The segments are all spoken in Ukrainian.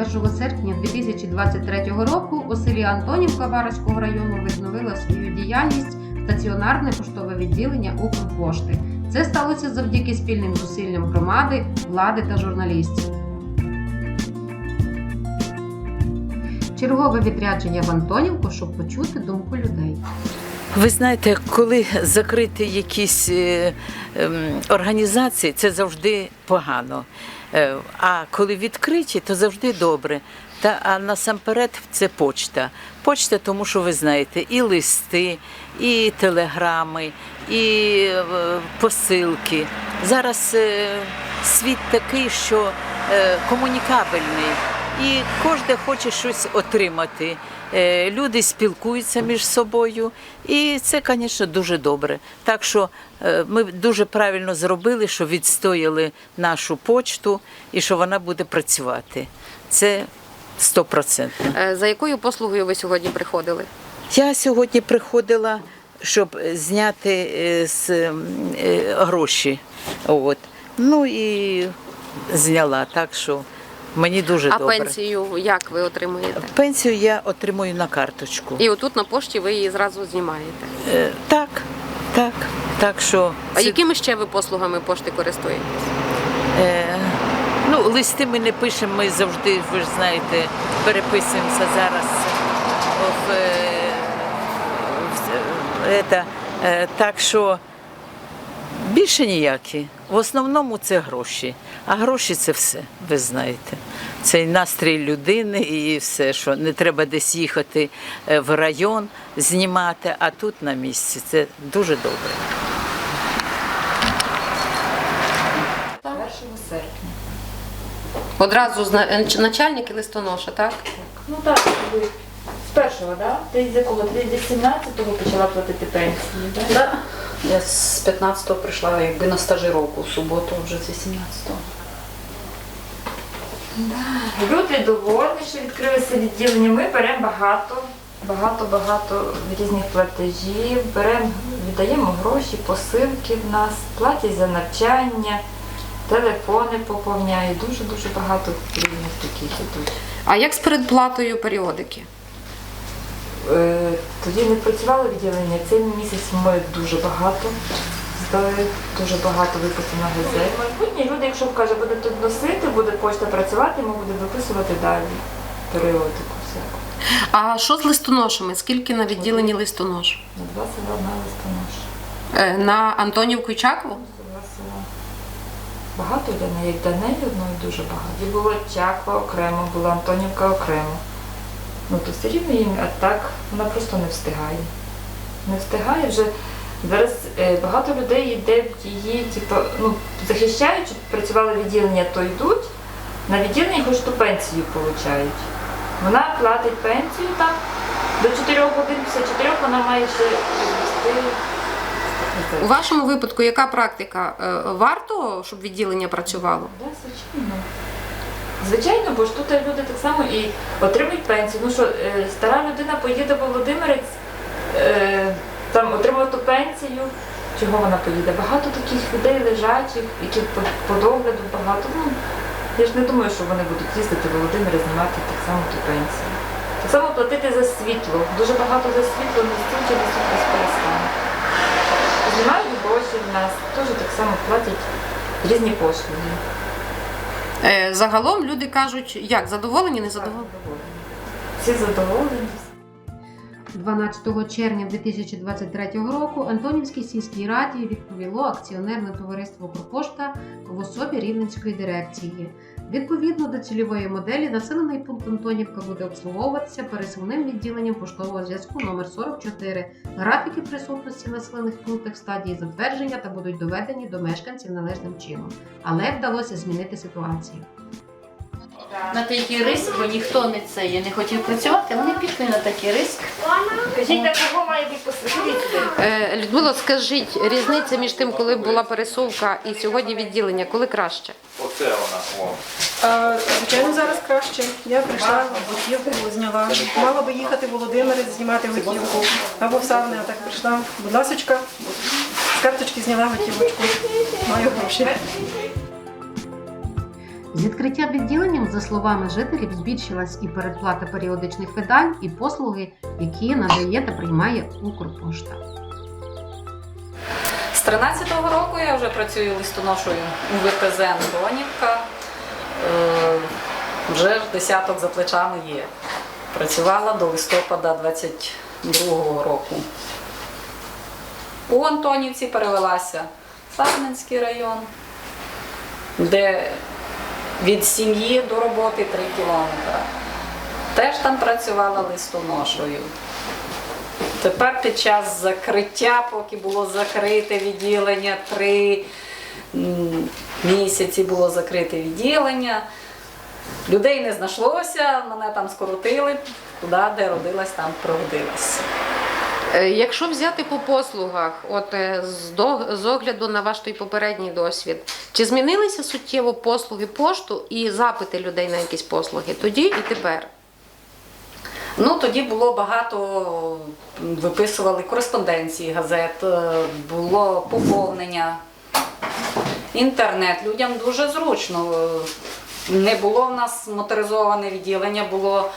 1 серпня 2023 року у селі Антонівка Вараського району відновило свою діяльність стаціонарне поштове відділення Укрпошти. Це сталося завдяки спільним зусиллям громади, влади та журналістів. Чергове відрядження в Антонівку, щоб почути думку людей. Ви знаєте, коли закриті якісь е, ем, організації, це завжди погано. Е, А коли відкриті, то завжди добре. Та а насамперед це почта. Почта, тому що ви знаєте, і листи, і телеграми, і е, посилки. Зараз е, світ такий, що комунікабельний, і кожен хоче щось отримати. Е, Люди спілкуються між собою, і це, звісно, дуже добре. Так що е, ми дуже правильно зробили, що відстояли нашу почту і що вона буде працювати. Це 100%. Е, За якою послугою ви сьогодні приходили? Я сьогодні приходила, щоб зняти з гроші. От. Ну і зняла, так що мені дуже А добре. пенсію як ви отримуєте? Пенсію я отримую на карточку. І отут на пошті ви її зразу знімаєте. Е, Так, так. Так що А це- якими ще ви послугами пошти користуєтесь? е, ну, листи ми не пишемо, ми завжди, ви ж знаєте, переписуємося зараз в, е, в, е, это, е, так що більше ніякі. В основному це гроші. А гроші це все, ви знаєте. Це і настрій людини, і все, що не треба десь їхати е, в район, знімати, а тут на місці. Це дуже добре. 1 серпня. Одразу е, начальник і листоноша, так? Ну так, ви з першого, да? Ти з якого? Ти з 17-го почала платити пенсії, да? Да. Я з 15-го прийшла якби на стажировку в суботу, вже з 18-го. Люди довольні, що відкрилося відділення. Ми беремо багато, багато, багато різних платежів, беремо, віддаємо гроші, посилки в нас, платять за навчання, телефони поповняють. Дуже дуже багато різних таких ідуть. А як з передплатою періодики? Е, Тоді не працювало відділення. Цей місяць ми дуже багато здали, дуже багато виписано газет. Майбутні люди, якщо каже, буде тут носити, буде почта працювати, ми будемо виписувати далі періодику всяку. А що з листоношами? Скільки на відділенні листонош? На два села на листонош. Е, На Антонівку і Чакову? Два села. Багато йде, на як Данелі одної дуже багато. І було Чаква окремо, була Антонівка окремо. Ну то все рівно їм, а так вона просто не встигає. Не встигає вже. Зараз е, багато людей йде в її, типу, ну, захищають, щоб працювали відділення, то йдуть, на відділення хоч ту пенсію получають. Вона платить пенсію там до 4 годин, після 4 вона має ще відвести. У вашому випадку яка практика? Е, Варто, щоб відділення працювало? Да, звичайно. Звичайно, бо ж тут люди так само і отримують пенсію. Ну що, е, стара людина поїде в Володимирець, е, там отримувати пенсію. Чого вона поїде? Багато таких людей лежачих, які по, догляду багато. Ну, я ж не думаю, що вони будуть їздити в Володимир знімати так само ту пенсію. Так само платити за світло. Дуже багато за світло не стільки не без перестану. Знімають гроші в нас, теж так само платять різні послуги. Е, Загалом люди кажуть, як задоволені, не задоволені? Всі задоволені. 12 червня 2023 року Антонівській сільській раді відповіло акціонерне товариство Пропошта в особі Рівненської дирекції. Відповідно до цільової моделі, населений пункт Антонівка буде обслуговуватися пересувним відділенням поштового зв'язку номер 44 Графіки присутності в населених пунктах стадії затвердження та будуть доведені до мешканців належним чином. Але вдалося змінити ситуацію. На такий риск, бо ніхто не це я не хотів працювати, вони пішли на такий риск. Кажіть, на кого має бути? Е, Людмила, скажіть, різниця між тим, коли була пересувка і сьогодні відділення, коли краще? Оце вона. О. А, Звичайно, зараз краще. Я прийшла, готівку зняла. Мала би їхати в Володимирець, знімати готівку. Або в Савне, а так прийшла. Будь ласочка, з карточки зняла готівочку. Маю гроші. З відкриттям відділенням, за словами жителів, збільшилась і передплата періодичних видань, і послуги, які надає та приймає Укрпошта. З 13-го року я вже працюю листоношою у ВПЗ Антонівка. Е, Вже десяток за плечами є. Працювала до листопада 22-го року. У Антонівці перевелася Сарненський район, де від сім'ї до роботи 3 кілометри. Теж там працювала листоношою. Тепер під час закриття, поки було закрите відділення, три місяці було закрите відділення. Людей не знайшлося, мене там скоротили, туди, де родилась, там пригодилась. Е, Якщо взяти по послугах, от е, з, огляду на ваш той попередній досвід, чи змінилися суттєво послуги пошту і запити людей на якісь послуги тоді і тепер? Ну, тоді було багато, виписували кореспонденції газет, е, було поповнення, інтернет. Людям дуже зручно. Не було в нас моторизоване відділення, було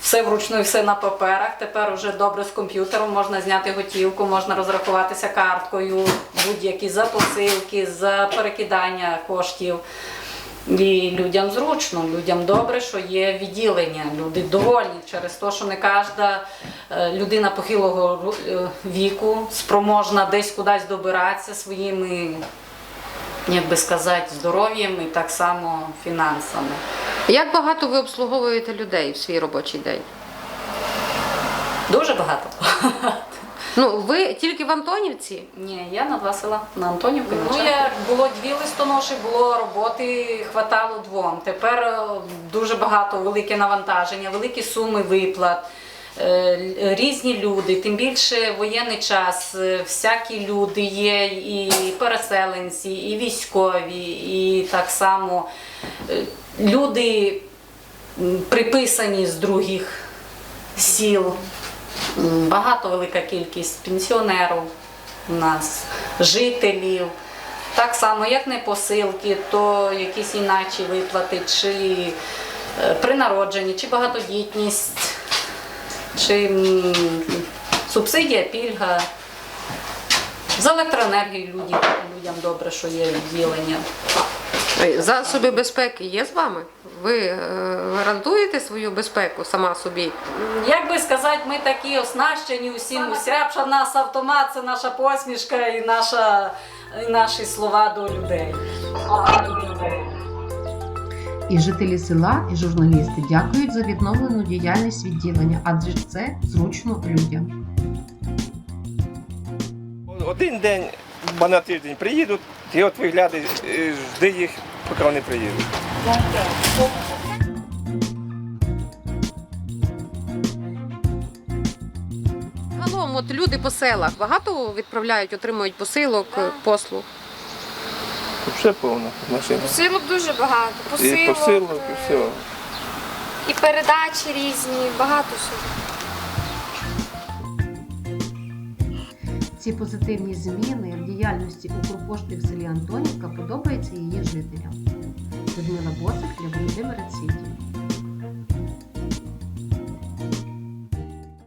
все вручну все на паперах. Тепер вже добре з комп'ютером можна зняти готівку, можна розрахуватися карткою, будь-які за посилки, за перекидання коштів. І людям зручно, людям добре, що є відділення. Люди довольні через те, що не кожна е, людина похилого е, віку спроможна десь кудись добиратися своїми, як би сказати, здоров'ям і так само фінансами. Як багато ви обслуговуєте людей в свій робочий день? Дуже багато. Ну, ви тільки в Антонівці? Ні, я на два села на Антонівку. Ну, я, було дві листоноші, було роботи, хватало двом. Тепер е, дуже багато, велике навантаження, великі суми виплат, е, різні люди, тим більше воєнний час, е, всякі люди є, і переселенці, і військові, і так само люди приписані з других сіл. Багато велика кількість пенсіонерів у нас, жителів. Так само, як не посилки, то якісь іначі виплати, чи е, при народженні, чи багатодітність, чи субсидія, пільга. З електроенергією людям добре, що є відділення. Е, Засоби безпеки є з вами? Ви е, гарантуєте свою безпеку сама собі? Як би сказати, ми такі оснащені усім усрябша в нас автомат, це наша посмішка і, наша, і наші слова до людей. І жителі села, і журналісти дякують за відновлену діяльність відділення, адже це зручно людям. Один день, на тиждень приїдуть, ти от виглядай, е, жди їх, поки вони приїдуть. Загалом, от люди по селах багато відправляють, отримують посилок, послуг. Все повно машина. Посилок дуже багато. І Посилок, посилок, і е, все. і передачі різні, багато всього. Ці позитивні зміни в діяльності Укрпошти в селі Антонівка подобаються її жителям. Людмила Боцик для Володимира Цвітів.